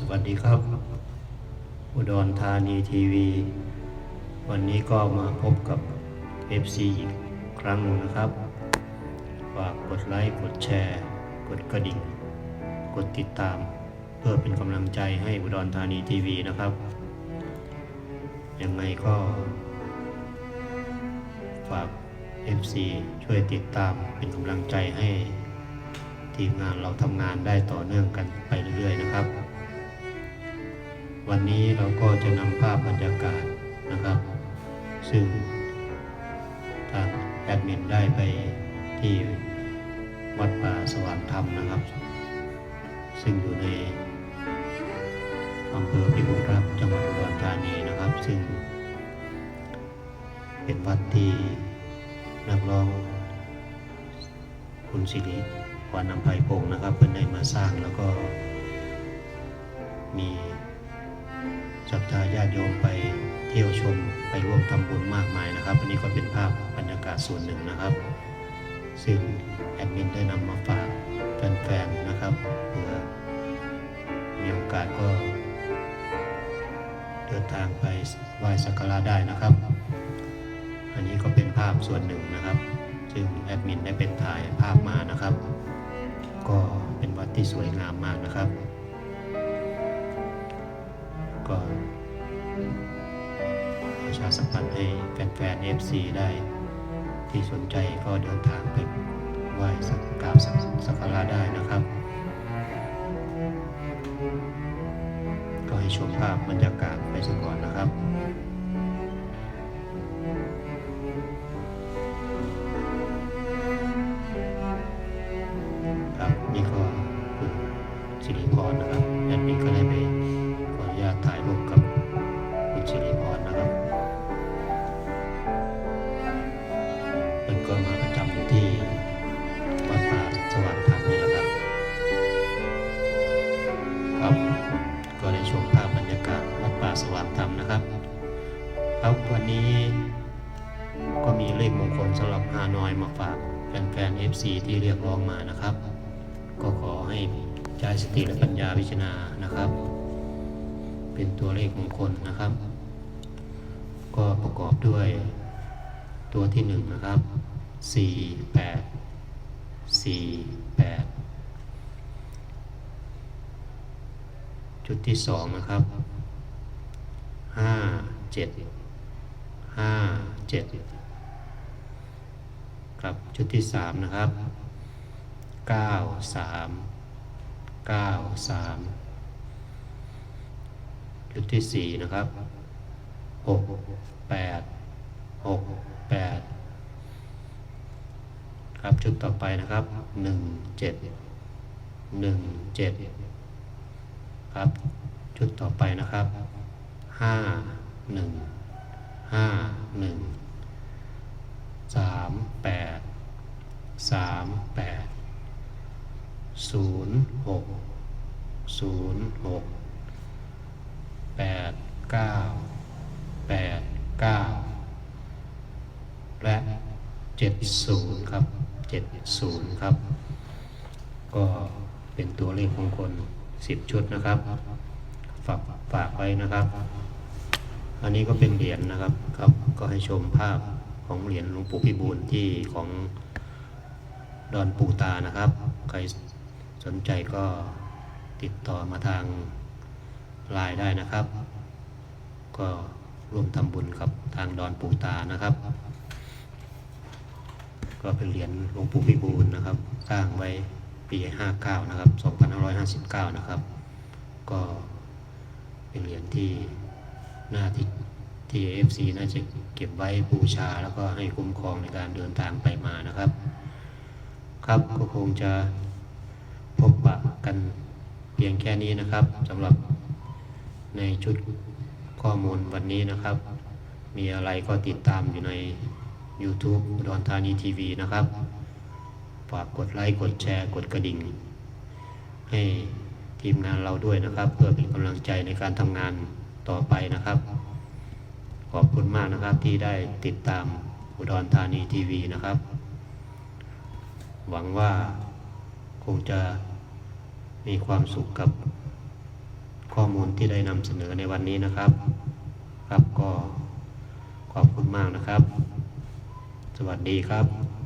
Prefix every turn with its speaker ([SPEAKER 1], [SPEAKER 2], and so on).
[SPEAKER 1] สวัสดีครับ อุดรธานีทีวี วันนี้ก็มาพบกับ FC อีกครั้งหนึ่งนะครับ ฝากกดไลค์ กดแชร์ กดกระดิ่ง กดติดตาม เพื่อเป็นกำลังใจให้อุดรธานีทีวีนะครับ ยังไงก็ ฝาก FC ช่วยติดตามเป็นกำลังใจให้ทีมงานเราทำงานได้ต่อเนื่องกันไปเรื่อยๆนะครับ วันนี้เราก็จะนำภาพบรรยากาศนะครับ ซึ่งทางแอดมินได้ไปที่วัดป่าสว่างธรรมนะครับ ซึ่งอยู่ในอำเภอพิบูลรักษ์จังหวัดอุดรธานีนะครับ ซึ่ง เป็นวัดที่นักร้องคุณสิริวานนำไพพงศ์นะครับเพิ่นได้มาสร้างแล้วก็มี ศรัทธาญาติโยมไปเที่ยวชมไปร่วมทำบุญมากมายนะครับ อันนี้ก็เป็นภาพบรรยากาศส่วนหนึ่งนะครับ ซึ่งแอดมินได้นำมาฝากแฟนๆนะครับเพื่อมีโอกาสก็ เดินทางไปไหว้สักการะได้นะครับ อันนี้ก็เป็นภาพส่วนหนึ่งนะครับ ซึ่งแอดมินได้เป็นถ่ายภาพมานะครับ ก็เป็นวัดที่สวยงามมากนะครับ ก็ประชาสัมพันธ์ให้แฟนๆ FC ได้ ที่สนใจก็เดินทางไปไหว้สักการะสักการะได้นะครับ ก็ให้ชมภาพบรรยากาศไปสักก่อนนะครับครับ สว่างธรรมนะครับ ครับวันนี้ก็มีเลขมงคลสำหรับฮานอยมาฝากแฟนๆ FC ที่เรียกร้องมานะครับ ก็ขอให้ใช้สติและปัญญาพิจารณานะครับ เป็นตัวเลขมงคลนะครับ ก็ประกอบด้วยตัวที่หนึ่งนะครับสี่แปดสี่แปดจุดที่สองนะครับ ห้าเจ็ดห้าเจ็ดครับจุดที่สามนะครับเก้าสามเก้าสามจุดที่สี่นะครับหกแปดหกแปดครับจุดต่อไปนะครับหนึ่งเจ็ดหนึ่งเจ็ดครับจุดต่อไปนะครับ ห้าหนึ่งห้าหนึ่งสามแปดสามแปดศูนย์หกศูนย์หกแปดเก้าแปดเก้าและเจ็ดศูนย์ครับเจ็ดศูนย์ครับ ก็เป็นตัวเลขมงคลสิบชุดนะครับ ฝากฝากไว้นะครับ อันนี้ก็เป็นเหรียญนะครับครับ ก็ให้ชมภาพของเหรียญหลวงปู่พิบูลที่ของดอนปูตานะครับ ใครสนใจก็ติดต่อมาทางไลน์ได้นะครับ ก็ร่วมทำบุญกับทางดอนปูตานะครับ ก็เป็นเหรียญหลวงปู่พิบูลนะครับ สร้างไว้ปี 59 นะครับ 2559 นะครับ ก็ เป็นเหรียญที่น่าที่ที่ FC น่าจะเก็บไว้บูชาแล้วก็ให้คุ้มครองในการเดินทางไปมานะครับ ครับก็คงจะพบปะกันเพียงแค่นี้นะครับสำหรับในชุดข้อมูลวันนี้นะครับ มีอะไรก็ติดตามอยู่ใน YouTube อุดรธานีทีวีนะครับ ฝากกดไลค์ กดแชร์ กดกระดิ่ง ให้ ทีมงานเราด้วยนะครับ เพื่อเป็นกำลังใจในการทำงานต่อไปนะครับ ขอบคุณมากนะครับที่ได้ติดตามอุดรธานีทีวีนะครับ หวังว่าคงจะมีความสุขกับข้อมูลที่ได้นำเสนอในวันนี้นะครับ ครับก็ขอบคุณมากนะครับ สวัสดีครับ